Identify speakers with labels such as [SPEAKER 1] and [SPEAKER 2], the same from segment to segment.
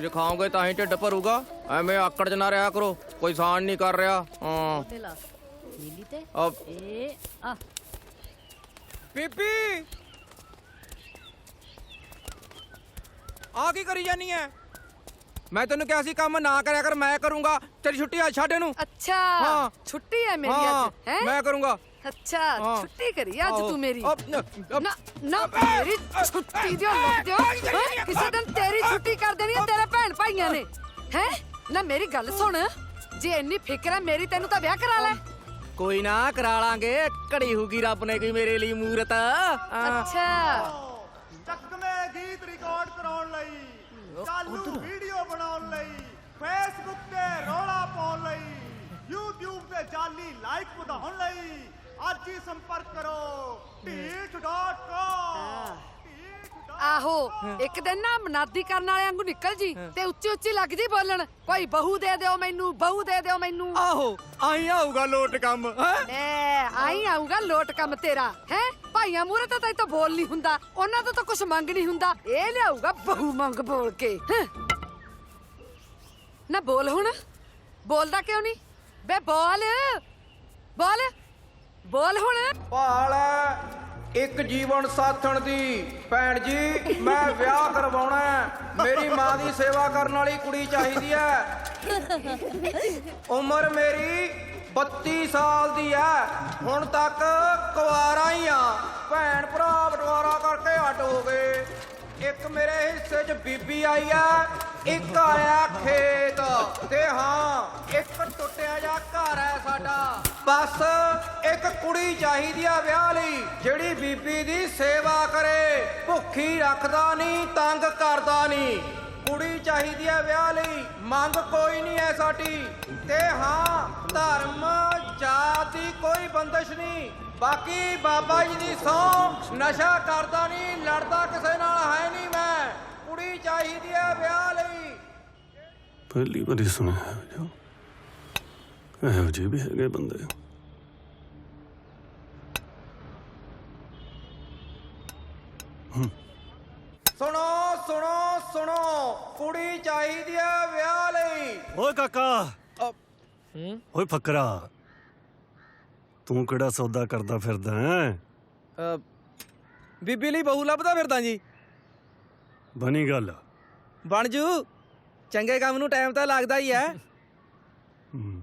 [SPEAKER 1] ਜੇ ਖਾਓਗੇ ਤਾਂ ਹੀ ਢਿੱਡ ਭਰੂਗਾ। ਐਵੇਂ ਆਕੜ ਚ ਨਾ ਰਿਹਾ ਕਰੋ ਕੋਈ ਸਾਨ ਨਹੀਂ ਕਰ ਰਿਹਾ। ਹਾਂ।
[SPEAKER 2] ਤੇ ਲਾ? ਨੀਲੀ ਤੇ?
[SPEAKER 1] ਅਬ
[SPEAKER 2] ਇਹ ਆ।
[SPEAKER 1] ਬੀਬੀ! ਆ ਕੀ ਕਰੀ ਜਾਨੀ ਐ? ਮੈਂ ਤੈਨੂੰ ਕਿਹਾ ਸੀ ਕੰਮ ਨਾ ਕਰਿਆ ਕਰ ਮੈਂ ਕਰੂੰਗਾ। ਤੇਰੀ ਛੁੱਟੀ ਆ ਛੱਡ ਇਹਨੂੰ।
[SPEAKER 3] ਅੱਛਾ।
[SPEAKER 1] ਹਾਂ।
[SPEAKER 3] ਛੁੱਟੀ ਹੈ ਮੇਰੀ ਅੱਜ ਹੈ?
[SPEAKER 1] ਮੈਂ ਕਰੂੰਗਾ।
[SPEAKER 3] ਅੱਛਾ। ਛੁੱਟੀ ਕਰੀ ਅੱਜ। ਤੂੰ ਮੇਰੀ। ਨਾ ਨਾ ਮੇਰੀ ਛੁੱਟੀ ਦਿਓ ਲੱਗ ਦਿਓ ਹੈਂ? ਕਿਸੇ ਦਿਨ ਤੇਰੀ ਛੁੱਟੀ ਕਰ ਦੇਣੀ ਹੈ ਤੇਰੇ ਭੈਣ ਭਾਈਆਂ ਨੇ। ਹੈ? ਨਾ ਮੇਰੀ ਗੱਲ ਸੁਣ। ਜੇ ਇੰਨੀ ਫਿਕਰ ਹੈ ਮੇਰੀ ਤੈਨੂੰ ਤਾਂ ਵਿਆਹ ਕਰਾ ਲੈ।
[SPEAKER 1] ਕੋਈ ਨਾ ਕਰਾ ਲਾਂਗੇ। ਘੜੀ ਹੋਊਗੀ ਰੱਬ ਨੇ ਕੋਈ ਮੇਰੇ ਲਈ ਮੂਰਤ।
[SPEAKER 3] ਅੱਛਾ।
[SPEAKER 4] ਚੱਕਵੇਂ ਗੀਤ ਰਿਕਾਰਡ ਕਰਾਉਣ ਲਈ। ਚਾਲੂ ਵੀਡੀਓ ਬਣਾਉਣ ਲਈ। ਫੇਸਬੁੱਕ ਤੇ ਰੌਲਾ ਪਾਉਣ ਲਈ। YouTube ਤੇ ਜਾਲੀ ਲਾਈਕ ਵਧਾਉਣ ਅੱਜ ਹੀ ਸੰਪਰਕ ਕਰੋ। ਢੀਠ.com
[SPEAKER 3] ਆਹੋ ਇੱਕ ਦਿਨ ਨਾ ਮਨਾਦੀ ਕਰਨ ਵਾਲੇ ਵਾਂਗੂ ਨਿਕਲ ਜੀ ਤੇ ਉੱਚੀ ਉੱਚੀ ਲੱਗ ਜੀ ਬੋਲਣ। ਕੋਈ ਬਹੂ ਦੇ ਦਿਓ ਮੈਨੂੰ ਬਹੂ ਦੇ ਦਿਓ ਮੈਨੂੰ।
[SPEAKER 1] ਆਹੋ ਆਈ ਆਊਗਾ ਲੋਟ ਕੰਮ ਹੈ?
[SPEAKER 3] ਲੈ ਆਈ ਆਊਗਾ ਲੋਟ ਕੰਮ ਤੇਰਾ ਹੈ? ਭਾਈਆਂ ਮੂਹਰੇ ਤਾਂ ਤੈਨੂੰ ਤਾਂ ਬੋਲ ਨਹੀਂ ਹੁੰਦਾ ਉਹਨਾਂ ਤੋਂ ਤਾਂ ਕੁਝ ਮੰਗ ਨਹੀਂ ਹੁੰਦਾ। ਇਹ ਲਿਆਊਗਾ ਬਹੂ ਮੰਗ ਬੋਲ ਕੇ ਹੈਂ। ਨਾ ਬੋਲ ਹੁਣ। ਬੋਲਦਾ ਕਿਉਂ ਨਹੀਂ? ਬੇ ਬੋਲ ਬੋਲ। ਬੋਲ ਹੁਣ।
[SPEAKER 1] ਭਾਲ ਹੈ, ਇੱਕ ਜੀਵਨ ਸਾਥਣ ਦੀ। ਭੈਣ ਜੀ, ਮੈਂ ਵਿਆਹ ਕਰਵਾਉਣਾ ਹੈ। ਮੇਰੀ ਮਾਂ ਦੀ ਸੇਵਾ ਕਰਨ ਵਾਲੀ ਕੁੜੀ ਚਾਹੀਦੀ ਹੈ। ਉਮਰ ਮੇਰੀ 32 ਸਾਲ ਦੀ ਹੈ। ਹੁਣ ਤੱਕ ਕੁਆਰਾ ਹੀ ਆ। ਭੈਣ ਭਰਾ, ਬਟਵਾਰਾ ਕਰਕੇ ਅੱਡ ਹੋ ਗਏ। ਇੱਕ ਮੇਰੇ ਹਿੱਸੇ 'ਚ ਬੀਬੀ ਆਈ ਆ, ਇੱਕ ਆਇਆ ਖੇਤ ਤੇ ਹਾਂ, ਇੱਕ ਟੁੱਟਿਆ ਜਾ ਘਰ ਹੈ ਸਾਡਾ। ਬਸ ਇੱਕ ਕੁੜੀ ਚਾਹੀਦੀ ਆ ਵਿਆਹ ਲਈ, ਜਿਹੜੀ ਬੀਬੀ ਦੀ ਸੇਵਾ ਕਰੇ। ਭੁੱਖੀ ਰੱਖਦਾ ਨਹੀਂ, ਤੰਗ ਕਰਦਾ ਨਹੀਂ। ਕੁੜੀ ਚਾਹੀਦੀ ਆ ਵਿਆਹ ਲਈ, ਮੰਗ ਕੋਈ ਨਹੀਂ ਐ ਸਾਡੀ। ਤੇ ਹਾਂ, ਧਰਮ, ਜਾਤ ਦੀ ਕੋਈ ਬੰਦਸ਼ ਨਹੀਂ। ਬਾਕੀ ਬਾਬਾ ਜੀ ਦੀ ਸੌ ਨਸ਼ਾ ਕਰਦਾ ਨਹੀਂ, ਲੜਦਾ ਕਿਸੇ ਨਾਲ, ਹੈ ਨਹੀਂ ਮੈਂ। ਕੁੜੀ ਚਾਹੀਦੀ ਆ ਵਿਆਹ ਲਈ।
[SPEAKER 5] ਪਹਿਲੀ ਵਾਰੀ ਸੁਣਿਆ ਹੈ ਜੋ ਇਹੋ ਜਿਹੇ ਵੀ ਹੈਗੇ ਬੰਦੇ।
[SPEAKER 1] ਸੁਣੋ ਸੁਣੋ ਸੁਣੋ। ਕੁੜੀ ਚਾਹੀਦੀ ਆ ਵਿਆਹ ਲਈ।
[SPEAKER 5] ਓਏ ਕਾਕਾ।
[SPEAKER 1] ਅ,
[SPEAKER 5] ਓਏ ਫਕਰਾ। ਤੂੰ ਕਿਹੜਾ ਸੌਦਾ ਕਰਦਾ ਫਿਰਦਾ ਹੈ?
[SPEAKER 1] ਬੀਬੀ ਲਈ ਬਹੂ ਲੱਭਦਾ ਫਿਰਦਾ ਜੀ।
[SPEAKER 5] ਬਣੀ ਗੱਲ।
[SPEAKER 1] ਬਣ ਜੂ। ਚੰਗੇ ਕੰਮ ਨੂੰ ਟਾਈਮ ਤਾਂ ਲੱਗਦਾ ਹੀ ਐ
[SPEAKER 5] ਹੂੰ।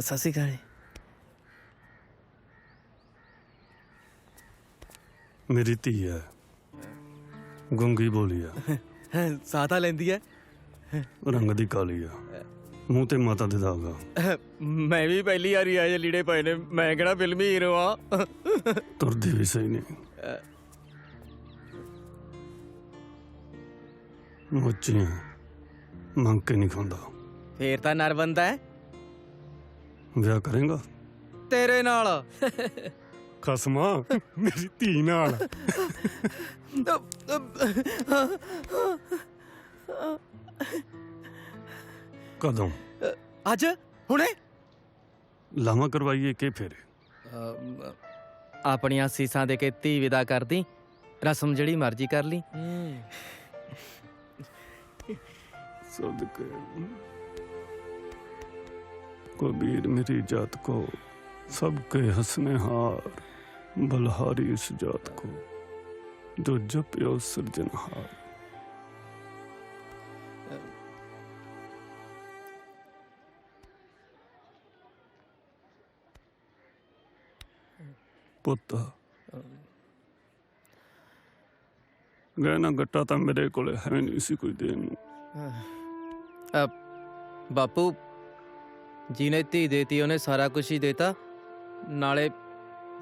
[SPEAKER 1] ਸਸੀ ਗਾਣੇ
[SPEAKER 5] ਮੇਰੀ ਧੀ ਹੈ। ਗੁੰਗੀ ਬੋਲੀ ਆ
[SPEAKER 1] ਸਾਥਾ ਲੈਂਦੀ ਐ
[SPEAKER 5] ਰੰਗ ਦੀ ਕਾਲੀ ਆ ਮੂੰਹ ਤੇ ਮਾਤਾ ਦੇ ਦਾਗ ਆ।
[SPEAKER 1] ਮੈਂ ਵੀ ਪਹਿਲੀ ਵਾਰੀ ਆਏ ਜੇ ਲੀੜੇ ਪਏ ਨੇ। ਮੈਂ ਕਿਹੜਾ ਫਿਲਮੀ ਹੀਰੋ ਆ।
[SPEAKER 5] ਤੁਰਦੀ ਵੀ ਸਹੀ ਨਹੀਂ। ਮੁੱਚੀਆਂ ਮੰਗ ਕੇ ਨਹੀਂ ਖਾਂਦਾ।
[SPEAKER 1] ਫੇਰ ਤਾਂ ਨਰਵੰਦਾ ਐ
[SPEAKER 5] ਵਿਆਹ ਕਰੇਗਾ।
[SPEAKER 1] ਤੇਰੇ ਨਾਲ।
[SPEAKER 5] ਖਸਮਾ ਮੇਰੀ ਧੀ ਨਾਲ। ਕਦੋਂ?
[SPEAKER 1] ਅੱਜ? ਹੁਣੇ?
[SPEAKER 5] ਲਾਵਾ ਕਰਵਾਈਏ ਕਿ ਫਿਰ?
[SPEAKER 1] ਆਪਣੀਆਂ ਸੀਸਾਂ ਦੇ ਕੇ ਧੀ ਵਿਦਾ ਕਰਦੀ ਰਸਮ ਜਿਹੜੀ ਮਰਜ਼ੀ ਕਰ ਲਈ।
[SPEAKER 5] ਸਦਕੇ ਕਬੀਰ ਮੇਰੀ ਜਾਤ ਕੋ ਸਭ ਕੇ ਹਸਨੇ ਹਾਰ। ਬਲਹਾਰੀ ਇਸ ਜਾਤ ਕੋ ਜੋ ਜਪਿਓ ਸਿਰਜਨਹਾਰ ਪੁੱਤ ਗਹਿਣਾ ਗੱਟਾ ਤਾਂ ਮੇਰੇ ਕੋਲੇ ਹੈ ਨਹੀਂ ਸੀ ਕੋਈ ਦੇਣ ਨੂੰ।
[SPEAKER 1] ਅਹ, ਬਾਪੂ ਜੀ ਨੇ ਧੀ ਦੇਤੀ ਉਹਨੇ ਸਾਰਾ ਕੁਝ ਹੀ ਦੇਤਾ ਨਾਲੇ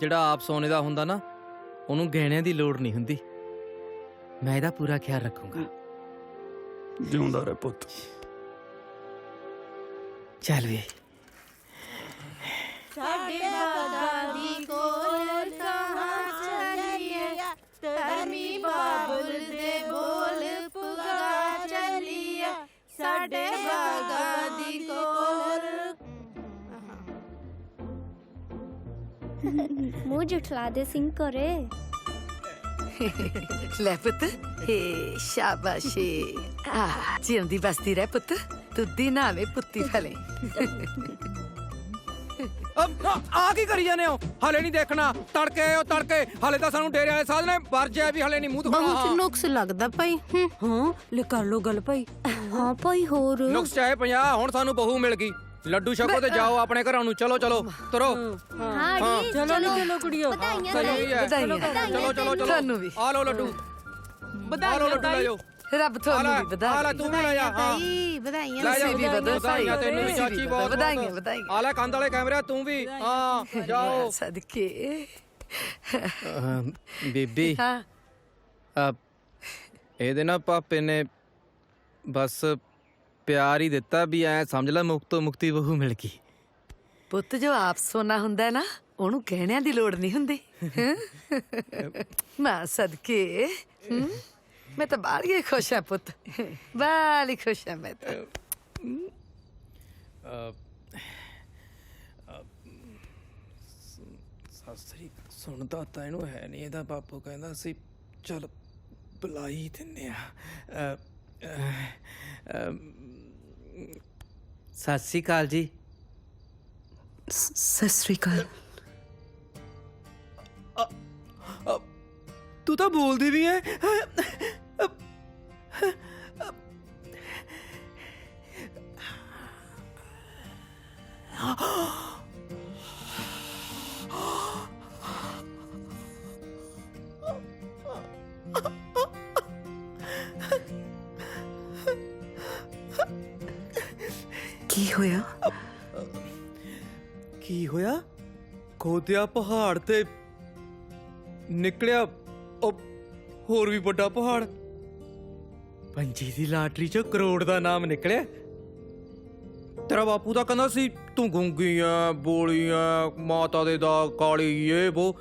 [SPEAKER 1] ਜਿਹੜਾ ਆਪ ਸੋਨੇ ਦਾ ਹੁੰਦਾ ਨਾ ਉਹਨੂੰ ਗਹਿਣਿਆਂ ਦੀ ਲੋੜ ਨਹੀਂ ਹੁੰਦੀ। ਮੈਂ ਇਹਦਾ ਪੂਰਾ ਖਿਆਲ ਰੱਖੂੰਗਾ।
[SPEAKER 5] ਜਿਉਂਦਾ ਰਹਿ ਪੁੱਤ।
[SPEAKER 1] ਚੱਲ ਵੀ।
[SPEAKER 6] ਸਾਡੇ ਦਾਦਾ ਦੀ ਕੋਲ ਕਹਾਂ ਚਲੀਏ? ਧਰਮੀ ਬਾਬੁਲ ਦੇ ਬੋਲ ਪੁਗਾ ਚੱਲੀਆ ਸਾਡੇ ਬਾਗਾ
[SPEAKER 7] ਮੂੰਹ ਜੁਠਲਾ ਦੇ ਸਿੰਘ ਕਰੇ
[SPEAKER 3] ਲੈ ਪੁੱਤ ਏ ਸ਼ਾਬਾਸ਼ੇ ਆ ਜਿਉਂਦੀ ਬਸਤੀ ਰਹਿ ਪੁੱਤ ਤੁੱਦੀ ਨਾਵੇਂ ਪੁੱਤੀ ਫਲੇ
[SPEAKER 1] ਅਬ ਆ- ਆ ਕੀ ਕਰੀ ਜਾਂਦੇ ਹੋ ਹਲੇ ਨਹੀਂ ਦੇਖਣਾ ਤੜਕੇ ਆਇਓ ਤੜਕੇ ਹਲੇ ਤਾਂ ਸਾਨੂੰ ਡੇਰੇ ਵਾਲੇ ਸਾਧ ਨੇ ਵਰਜਿਆ ਵੀ ਹਲੇ ਨਹੀਂ ਮੂੰਹ ਦਿਖਾਉਣਾ
[SPEAKER 6] ਬਹੁਤ
[SPEAKER 1] ਹਾਂ।
[SPEAKER 6] ਨੁਕਸ ਲੱਗਦਾ ਭਾਈ ਹੂੰ
[SPEAKER 2] ਹਾਂ ਲੈ ਕਰ ਲੋ ਗੱਲ ਭਾਈ
[SPEAKER 7] ਹਾਂ ਭਾਈ ਹੋਰ
[SPEAKER 1] ਨੁਕਸ ਚਾਹੇ 50 ਹੁਣ ਸਾਨੂੰ ਬਹੂ ਮਿਲ ਗਈ ਲੱਡੂ ਛਕੋ ਤੇ ਜਾਓ ਆਪਣੇ ਘਰਾਂ ਨੂੰ। ਚਲੋ ਚਲੋ ਤੁਰੋ।
[SPEAKER 7] ਹਾਂ ਜੀ
[SPEAKER 2] ਚਲੋ ਨੀ ਚਲੋ ਕੁੜੀਓ।
[SPEAKER 7] ਵਧਾਈਆਂ
[SPEAKER 1] ਸਹੀ ਹੈ
[SPEAKER 3] ਵਧਾਈਆਂ
[SPEAKER 1] ਚਲੋ ਚਲੋ ਚਲੋ
[SPEAKER 3] ਤੁਹਾਨੂੰ ਵੀ।
[SPEAKER 1] ਆ ਲਓ ਲੱਡੂ। ਆ ਲਓ ਲੱਡੂ ਲੈ ਜਾਓ।
[SPEAKER 3] ਰੱਬ ਤੁਹਾਨੂੰ ਵੀ ਵਧਾ
[SPEAKER 1] ਆ ਲੈ ਤੂੰ ਵੀ ਲੈ ਜਾ। ਹਾਂ।
[SPEAKER 6] ਵਧਾਈਆਂ।
[SPEAKER 3] ਤੁਸੀਂ ਵੀ ਵਧਾਈਆਂ,
[SPEAKER 1] ਵਧਾਈਆਂ ਤੈਨੂੰ ਵੀ ਚਾਚੀ ਬਹੁਤ।
[SPEAKER 3] ਵਧਾਈਆਂ। ਵਧਾਈਆਂ।
[SPEAKER 1] ਆ ਲੈ ਕੰਧ ਵਾਲੇ ਕੈਮਰੇ ਤੂੰ ਵੀ। ਹਾਂ ਜਾਓ।
[SPEAKER 3] ਸਦਕੇ।
[SPEAKER 1] ਬੀਬੀ।
[SPEAKER 3] ਹਾਂ।
[SPEAKER 1] ਆ ਇਹਦੇ ਨਾ ਪਾਪੇ ਨੇ ਬਸ ਪਿਆਰ ਹੀ ਦਿੱਤਾ ਵੀ ਐ ਸਮਝ ਲੈ ਮੁਕਤੋ ਮੁਕਤੀ ਬਹੂ ਮਿਲ ਗਈ।
[SPEAKER 3] ਪੁੱਤ ਜੋ ਆਪ ਸੋਨਾ ਹੁੰਦਾ ਨਾ ਉਹਨੂੰ ਕਹਿਣਿਆਂ ਦੀ ਲੋੜ ਨਹੀਂ ਹੁੰਦੀ? ਮਾਂ ਸਦਕੇ? ਮੈਂ ਤਾਂ ਬਾਹਰ ਹੀ ਖੁਸ਼ ਹਾਂ ਪੁੱਤ। ਬਾਹਲੀ ਖੁਸ਼ ਹਾਂ ਮੈਂ ਤਾਂ।
[SPEAKER 1] ਸਾਸਰੀ ਸੁਣਦਾ ਤਾਂ ਇਹਨੂੰ ਹੈ ਨਹੀਂ ਇਹਦਾ ਬਾਪੂ ਕਹਿੰਦਾ ਸੀ ਚਲ ਬੁਲਾਈ ਦਿੰਨੇ ਆ ਸਤਿ ਸ਼੍ਰੀ ਅਕਾਲ ਜੀ।
[SPEAKER 3] ਸਤਿ ਸ੍ਰੀ ਅਕਾਲ।
[SPEAKER 1] ਤੂੰ ਤਾਂ ਬੋਲਦੀ ਵੀ ਐ
[SPEAKER 3] ਹੋਇਆ?
[SPEAKER 1] ਕੀ ਹੋਇਆ? ਖੋਦਿਆ ਪਹਾੜ ਤੇ ਨਿਕਲਿਆ ਉਹ ਹੋਰ ਵੀ ਵੱਡਾ ਪਹਾੜ। ਪੰਜੀ ਦੀ ਲਾਟਰੀ ਚੋਂ ਕਰੋੜ ਦਾ ਨਾਮ ਨਿਕਲਿਆ। ਤੇਰਾ ਬਾਪੂ ਤਾਂ ਕਹਿੰਦਾ ਸੀ ਤੂੰ ਗੁੰਗੀ ਆ ਬੋਲੀ ਆ ਮਾਤਾ ਦੇ ਦਾ ਕਾਲੀ ਇਹ ਉਹ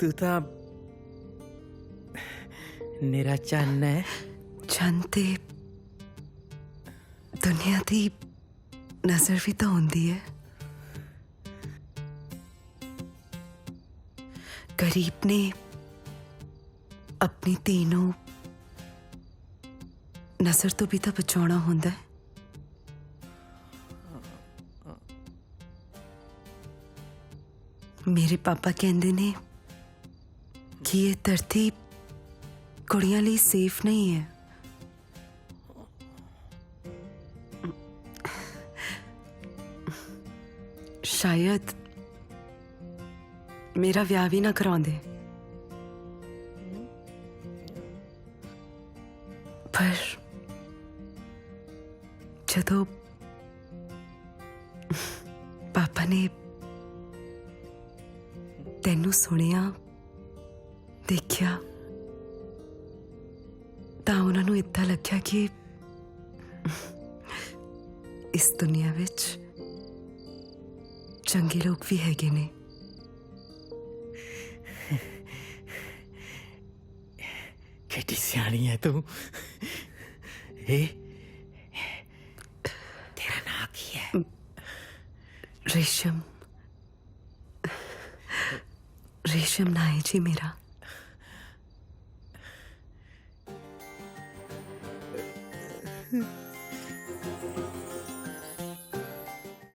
[SPEAKER 1] ਤੂੰ ਤਾਂ ਮੇਰਾ ਚੰਨ ਹੈ।
[SPEAKER 8] ਚੰਨ ਤੇ ਦੁਨੀਆ ਦੀ ਨਜ਼ਰ ਵੀ ਤਾਂ ਹੁੰਦੀ ਹੈ ਗਰੀਬ ਨੇ ਆਪਣੀ ਧੀ ਨੂੰ ਨਜ਼ਰ ਤੋਂ ਵੀ ਤਾਂ ਬਚਾਉਣਾ ਹੁੰਦਾ ਹੈ ਮੇਰੇ ਪਾਪਾ ਕਹਿੰਦੇ ਨੇ ਕਿ ਇਹ ਧਰਤੀ ਕੁੜੀਆਂ ਲਈ ਸੇਫ ਨਹੀਂ ਹੈ ਸ਼ਾਇਦ ਮੇਰਾ ਵਿਆਹ ਵੀ ਨਾ ਕਰਾਉਂਦੇ। ਪਰ ਜਦੋਂ ਪਾਪਾ ਨੇ ਤੈਨੂੰ ਸੁਣਿਆ, ਦੇਖਿਆ, ਤਾਂ ਉਹਨਾਂ ਨੂੰ ਇੱਦਾਂ ਲੱਗਿਆ ਕਿ ਇਸ ਦੁਨੀਆ ਵਿੱਚ ਚੰਗੇ ਲੋਕ ਵੀ ਹੈਗੇ ਨੇ
[SPEAKER 1] ਕਿੱਡੀ ਸਿਆਣੀ ਹੈ ਤੂੰ ਇਹ ਤੇਰਾ ਨਾਂ ਕੀ ਹੈ
[SPEAKER 8] ਰੇਸ਼ਮ ਰੇਸ਼ਮ ਨਾ ਹੈ ਜੀ ਮੇਰਾ